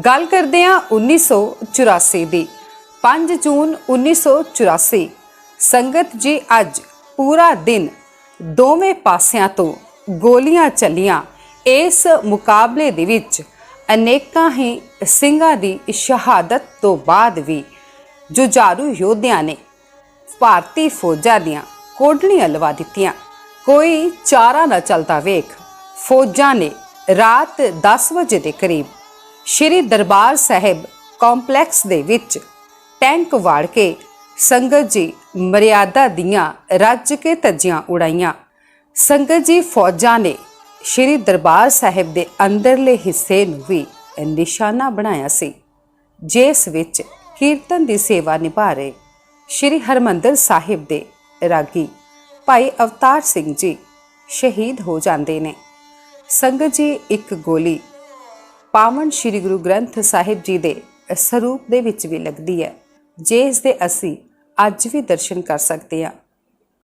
ਗੱਲ ਕਰਦੇ ਹਾਂ 1984 ਦੀ। 5 ਜੂਨ 1984 ਸੰਗਤ ਜੀ ਅੱਜ ਪੂਰਾ ਦਿਨ ਦੋਵੇਂ ਪਾਸਿਆਂ ਤੋਂ ਗੋਲੀਆਂ ਚੱਲੀਆਂ। ਇਸ ਮੁਕਾਬਲੇ ਦੇ ਵਿੱਚ ਅਨੇਕਾਂ ਹੀ ਸਿੰਘਾਂ ਦੀ ਸ਼ਹਾਦਤ ਤੋਂ ਬਾਅਦ ਵੀ ਜੁਝਾਰੂ ਯੋਧਿਆਂ ਨੇ ਭਾਰਤੀ ਫੌਜਾਂ ਦੀਆਂ ਕੋਡਲੀਆਂ ਲਵਾ ਦਿੱਤੀਆਂ। ਕੋਈ ਚਾਰਾ ਨਾ ਚਲਦਾ ਵੇਖ। ਫੌਜਾਂ ਨੇ ਰਾਤ 10 ਵਜੇ ਦੇ ਕਰੀਬ ਸ਼੍ਰੀ ਦਰਬਾਰ ਸਾਹਿਬ ਕੰਪਲੈਕਸ ਦੇ ਵਿੱਚ ਟੈਂਕ ਵਾੜ ਕੇ ਸੰਗਤ ਜੀ ਮਰਿਆਦਾ ਦੀਆਂ ਰੱਜ ਕੇ ਧੱਜੀਆਂ ਉਡਾਈਆਂ। ਸੰਗਤ ਜੀ ਫੌਜਾਂ ਨੇ ਸ਼੍ਰੀ ਦਰਬਾਰ ਸਾਹਿਬ ਦੇ ਅੰਦਰਲੇ ਹਿੱਸੇ ਨੂੰ ਵੀ ਨਿਸ਼ਾਨਾ ਬਣਾਇਆ ਸੀ, ਜਿਸ ਵਿੱਚ ਕੀਰਤਨ ਦੀ ਸੇਵਾ ਨਿਭਾ ਰਹੇ ਸ਼੍ਰੀ ਹਰਮੰਦਰ ਸਾਹਿਬ ਦੇ ਰਾਗੀ ਭਾਈ ਅਵਤਾਰ ਸਿੰਘ ਜੀ ਸ਼ਹੀਦ ਹੋ ਜਾਂਦੇ ਨੇ। ਸੰਗਤ ਜੀ ਇੱਕ ਗੋਲੀ ਪਾਵਨ ਸ਼੍ਰੀ ਗੁਰੂ ਗ੍ਰੰਥ ਸਾਹਿਬ ਜੀ ਦੇ ਸਰੂਪ ਦੇ ਵਿੱਚ ਵੀ ਲੱਗਦੀ ਹੈ। ਜਿਸ ਦੇ ਅਸੀਂ ਅੱਜ ਵੀ ਦਰਸ਼ਨ ਕਰ ਸਕਦੇ ਹਾਂ।